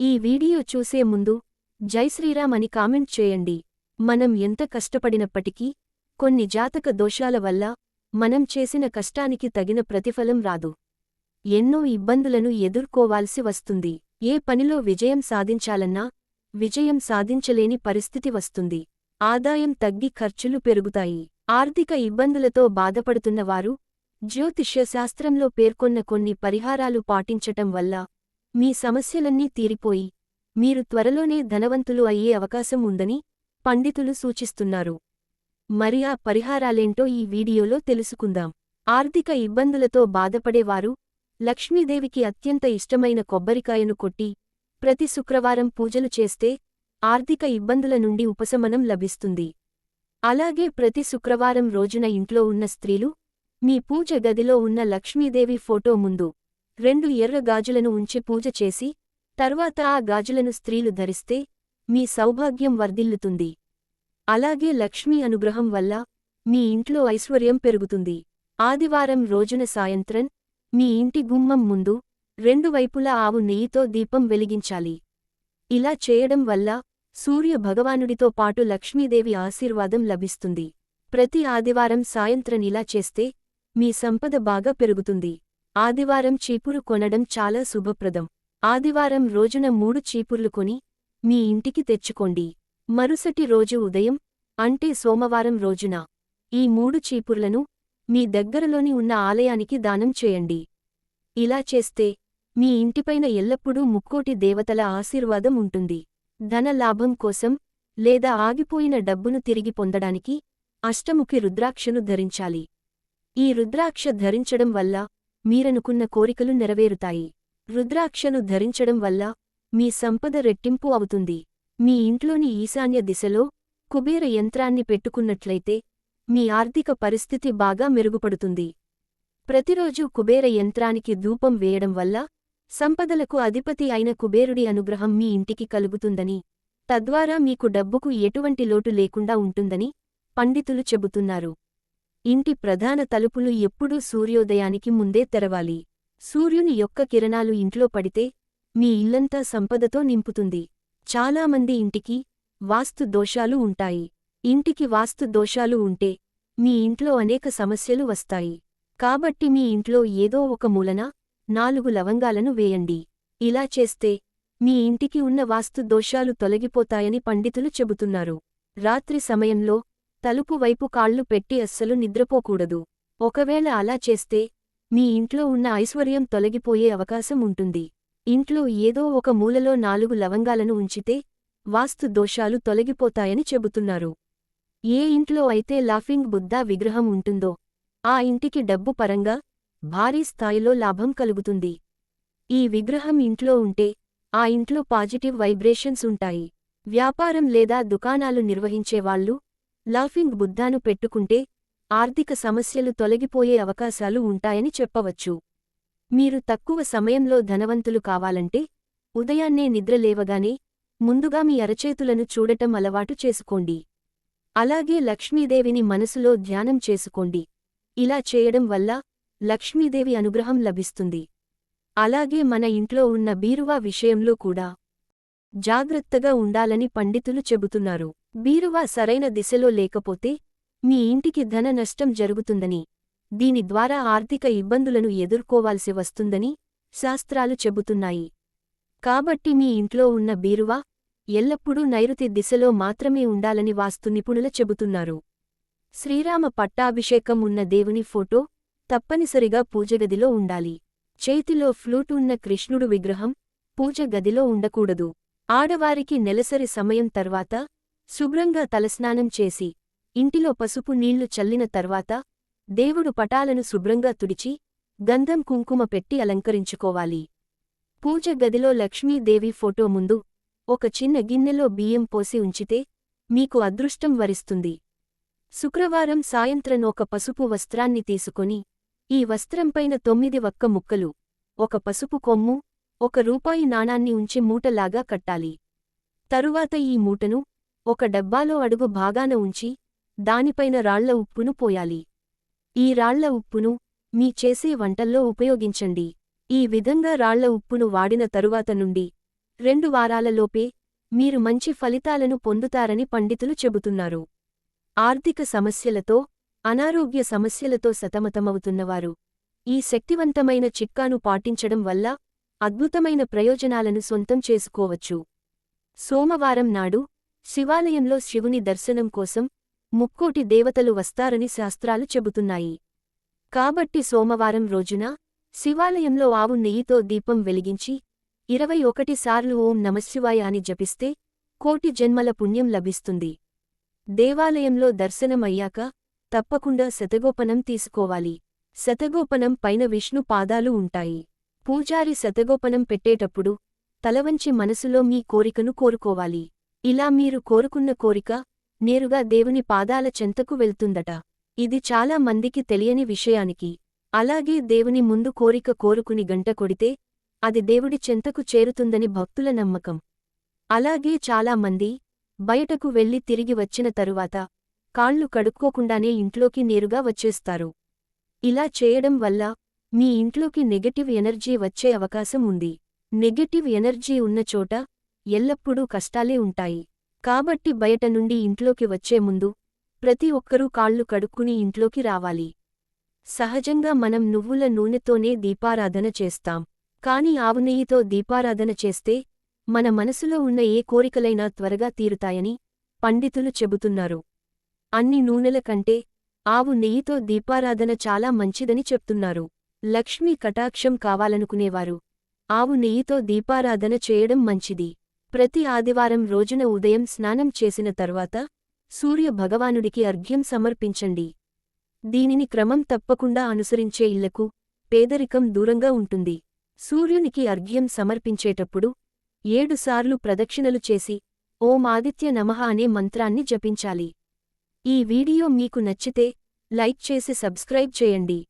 ఈ వీడియో చూసే ముందు జై శ్రీరామ్ అని కామెంట్ చేయండి. మనం ఎంత కష్టపడినప్పటికీ కొన్ని జాతక దోషాల వల్ల మనం చేసిన కష్టానికి తగిన ప్రతిఫలం రాదు. ఎన్నో ఇబ్బందులను ఎదుర్కోవాల్సి వస్తుంది. ఏ పనిలో విజయం సాధించాలన్నా విజయం సాధించలేని పరిస్థితి వస్తుంది. ఆదాయం తగ్గి ఖర్చులు పెరుగుతాయి. ఆర్థిక ఇబ్బందులతో బాధపడుతున్నవారు జ్యోతిష్యశాస్త్రంలో పేర్కొన్న కొన్ని పరిహారాలు పాటించటం వల్ల మీ సమస్యలన్నీ తీరిపోయి మీరు త్వరలోనే ధనవంతులు అయ్యే అవకాశం ఉందని పండితులు సూచిస్తున్నారు. మరి ఆ పరిహారాలేంటో ఈ వీడియోలో తెలుసుకుందాం. ఆర్థిక ఇబ్బందులతో బాధపడేవారు లక్ష్మీదేవికి అత్యంత ఇష్టమైన కొబ్బరికాయను కొట్టి ప్రతి శుక్రవారం పూజలు చేస్తే ఆర్థిక ఇబ్బందుల నుండి ఉపశమనం లభిస్తుంది. అలాగే ప్రతి శుక్రవారం రోజున ఇంట్లో ఉన్న స్త్రీలు మీ పూజ గదిలో ఉన్న లక్ష్మీదేవి ఫోటో ముందు రెండు ఎర్ర గాజులను ఉంచి పూజ చేసి తర్వాత ఆ గాజులను స్త్రీలు ధరిస్తే మీ సౌభాగ్యం వర్ధిల్లుతుంది. అలాగే లక్ష్మీ అనుగ్రహం వల్ల మీ ఇంట్లో ఐశ్వర్యం పెరుగుతుంది. ఆదివారం రోజున సాయంత్రం మీ ఇంటి గుమ్మం ముందు రెండు వైపులా ఆవు నెయ్యితో దీపం వెలిగించాలి. ఇలా చేయడం వల్ల సూర్య భగవానుడితో పాటు లక్ష్మీదేవి ఆశీర్వాదం లభిస్తుంది. ప్రతి ఆదివారం సాయంత్రం ఇలా చేస్తే మీ సంపద బాగా పెరుగుతుంది. ఆదివారం చీపురు కొనడం చాలా శుభప్రదం. ఆదివారం రోజున మూడు చీపుర్లు కొని మీ ఇంటికి తెచ్చుకోండి. మరుసటి రోజు ఉదయం అంటే సోమవారం రోజున ఈ మూడు చీపుర్లను మీ దగ్గరలోని ఉన్న ఆలయానికి దానం చేయండి. ఇలా చేస్తే మీ ఇంటిపైన ఎల్లప్పుడూ ముక్కోటి దేవతల ఆశీర్వాదం ఉంటుంది. ధన లాభం కోసం లేదా ఆగిపోయిన డబ్బును తిరిగి పొందడానికి అష్టముఖి రుద్రాక్షను ధరించాలి. ఈ రుద్రాక్ష ధరించడం వల్ల మీరనుకున్న కోరికలు నెరవేరుతాయి. రుద్రాక్షను ధరించడం వల్ల మీ సంపద రెట్టింపు అవుతుంది. మీ ఇంట్లోని ఈశాన్య దిశలో కుబేర యంత్రాన్ని పెట్టుకున్నట్లయితే మీ ఆర్థిక పరిస్థితి బాగా మెరుగుపడుతుంది. ప్రతిరోజూ కుబేర యంత్రానికి ధూపం వేయడం వల్ల సంపదలకు అధిపతి అయిన కుబేరుడి అనుగ్రహం మీ ఇంటికి కలుగుతుందని తద్వారా మీకు డబ్బుకు ఎటువంటి లోటు లేకుండా ఉంటుందని పండితులు చెబుతున్నారు. ఇంటి ప్రధాన తలుపులు ఎప్పుడూ సూర్యోదయానికి ముందే తెరవాలి. సూర్యుని యొక్క కిరణాలు ఇంట్లో పడితే మీ ఇల్లంతా సంపదతో నింపుతుంది. చాలామంది ఇంటికి వాస్తు దోషాలు ఉంటాయి. ఇంటికి వాస్తు దోషాలు ఉంటే మీ ఇంట్లో అనేక సమస్యలు వస్తాయి. కాబట్టి మీ ఇంట్లో ఏదో ఒక మూలన నాలుగు లవంగాలను వేయండి. ఇలా చేస్తే మీ ఇంటికి ఉన్న వాస్తు దోషాలు తొలగిపోతాయని పండితులు చెబుతున్నారు. రాత్రి సమయంలో తలుపు వైపు కాళ్ళు పెట్టి అస్సలు నిద్రపోకూడదు. ఒకవేళ అలా చేస్తే మీ ఇంట్లో ఉన్న ఐశ్వర్యం తొలగిపోయే అవకాశం ఉంటుంది. ఇంట్లో ఏదో ఒక మూలలో నాలుగు లవంగాలను ఉంచితే వాస్తు దోషాలు తొలగిపోతాయని చెబుతున్నారు. ఏ ఇంట్లో అయితే లాఫింగ్ బుద్ధా విగ్రహం ఉంటుందో ఆ ఇంటికి డబ్బు పరంగా భారీ స్థాయిలో లాభం కలుగుతుంది. ఈ విగ్రహం ఇంట్లో ఉంటే ఆ ఇంట్లో పాజిటివ్ వైబ్రేషన్స్ ఉంటాయి. వ్యాపారం లేదా దుకాణాలు నిర్వహించేవాళ్ళు లాఫింగ్ బుద్ధాను పెట్టుకుంటే ఆర్థిక సమస్యలు తొలగిపోయే అవకాశాలు ఉంటాయని చెప్పవచ్చు. మీరు తక్కువ సమయంలో ధనవంతులు కావాలంటే ఉదయాన్నే నిద్రలేవగానే ముందుగా మీ అరచేతులను చూడటం అలవాటు చేసుకోండి. అలాగే లక్ష్మీదేవిని మనసులో ధ్యానం చేసుకోండి. ఇలా చేయడం వల్ల లక్ష్మీదేవి అనుగ్రహం లభిస్తుంది. అలాగే మన ఇంట్లో ఉన్న బీరువా విషయంలో కూడా జాగ్రత్తగా ఉండాలని పండితులు చెబుతున్నారు. బీరువా సరైన దిశలో లేకపోతే మీ ఇంటికి ధన నష్టం జరుగుతుందని దీని ద్వారా ఆర్థిక ఇబ్బందులను ఎదుర్కోవాల్సి వస్తుందని శాస్త్రాలు చెబుతున్నాయి. కాబట్టి మీ ఇంట్లో ఉన్న బీరువా ఎల్లప్పుడూ నైరుతి దిశలో మాత్రమే ఉండాలని వాస్తు నిపుణుల చెబుతున్నారు. శ్రీరామ పట్టాభిషేకం ఉన్న దేవుని ఫోటో తప్పనిసరిగా పూజగదిలో ఉండాలి. చేతిలో ఫ్లూట్ ఉన్న కృష్ణుడు విగ్రహం పూజ గదిలో ఉండకూడదు. ఆడవారికి నెలసరి సమయం తర్వాత శుభ్రంగా తలస్నానం చేసి ఇంటిలో పసుపు నీళ్ళు చల్లిన తర్వాత దేవుడు పటాలను శుభ్రంగా తుడిచి గంధం కుంకుమ పెట్టి అలంకరించుకోవాలి. పూజ గదిలో లక్ష్మీదేవి ఫోటో ముందు ఒక చిన్న గిన్నెలో బియ్యం పోసి ఉంచితే మీకు అదృష్టం వరిస్తుంది. శుక్రవారం సాయంత్రం ఒక పసుపు వస్త్రాన్ని తీసుకొని ఈ వస్త్రంపైన తొమ్మిది వక్క ముక్కలు ఒక పసుపు కొమ్ము ఒక రూపాయి నాణాన్ని ఉంచి మూటలాగా కట్టాలి. తరువాత ఈ మూటను ఒక డబ్బాలో అడుగు భాగాన ఉంచి దానిపైన రాళ్ళ ఉప్పును పోయాలి. ఈ రాళ్ళ ఉప్పును మీ చేసే వంటల్లో ఉపయోగించండి. ఈ విధంగా రాళ్ళ ఉప్పును వాడిన తరువాత నుండి రెండు వారాలలోపే మీరు మంచి ఫలితాలను పొందుతారని పండితులు చెబుతున్నారు. ఆర్థిక సమస్యలతో అనారోగ్య సమస్యలతో సతమతమవుతున్నవారు ఈ శక్తివంతమైన చిట్కాను పాటించడం వల్ల అద్భుతమైన ప్రయోజనాలను సొంతం చేసుకోవచ్చు. సోమవారం నాడు శివాలయంలో శివుని దర్శనం కోసం ముక్కోటి దేవతలు వస్తారని శాస్త్రాలు చెబుతున్నాయి. కాబట్టి సోమవారం రోజున శివాలయంలో ఆవు నెయ్యితో దీపం వెలిగించి ఇరవై ఒకటి సార్లు ఓం నమశివాయ అని జపిస్తే కోటి జన్మల పుణ్యం లభిస్తుంది. దేవాలయంలో దర్శనమయ్యాక తప్పకుండా శతగోపనం తీసుకోవాలి. శతగోపనం పైన విష్ణు పాదాలు ఉంటాయి. పూజారి శతగోపనం పెట్టేటప్పుడు తలవంచి మనసులో మీ కోరికను కోరుకోవాలి. ఇలా మీరు కోరుకున్న కోరిక నేరుగా దేవుని పాదాల చెంతకు వెళ్తుందట. ఇది చాలా మందికి తెలియని విషయానికి. అలాగే దేవుని ముందు కోరిక కోరుకుని గంట కొడితే అది దేవుడి చెంతకు చేరుతుందని భక్తుల నమ్మకం. అలాగే చాలామంది బయటకు వెళ్ళి తిరిగి వచ్చిన తరువాత కాళ్ళు కడుక్కోకుండానే ఇంట్లోకి నేరుగా వచ్చేస్తారు. ఇలా చేయడం వల్ల మీ ఇంట్లోకి నెగటివ్ ఎనర్జీ వచ్చే అవకాశం ఉంది. నెగటివ్ ఎనర్జీ ఉన్న చోట ఎల్లప్పుడూ కష్టాలే ఉంటాయి. కాబట్టి బయట నుండి ఇంట్లోకి వచ్చే ముందు ప్రతి ఒక్కరూ కాళ్ళు కడుక్కుని ఇంట్లోకి రావాలి. సహజంగా మనం నువ్వుల నూనెతోనే దీపారాధన చేస్తాం. కాని ఆవునెయ్యితో దీపారాధన చేస్తే మన మనసులో ఉన్న ఏ కోరికలైనా త్వరగా తీరుతాయని పండితులు చెబుతున్నారు. అన్ని నూనెల కంటే ఆవు నెయ్యితో దీపారాధన చాలా మంచిదని చెప్తున్నారు. లక్ష్మీ కటాక్షం కావాలనుకునేవారు. ఆవు నెయ్యితో దీపారాధన చేయడం మంచిది. ప్రతి ఆదివారం రోజున ఉదయం స్నానం చేసిన తర్వాత సూర్య భగవానుడికి అర్ఘ్యం సమర్పించండి. దీనిని క్రమం తప్పకుండా అనుసరించే ఇళ్ళకు పేదరికం దూరంగా ఉంటుంది. సూర్యునికి అర్ఘ్యం సమర్పించేటప్పుడు ఏడుసార్లు ప్రదక్షిణలు చేసి ఓం ఆదిత్య నమః అనే మంత్రాన్ని జపించాలి. ఈ వీడియో మీకు నచ్చితే లైక్ చేసి సబ్స్క్రైబ్ చేయండి.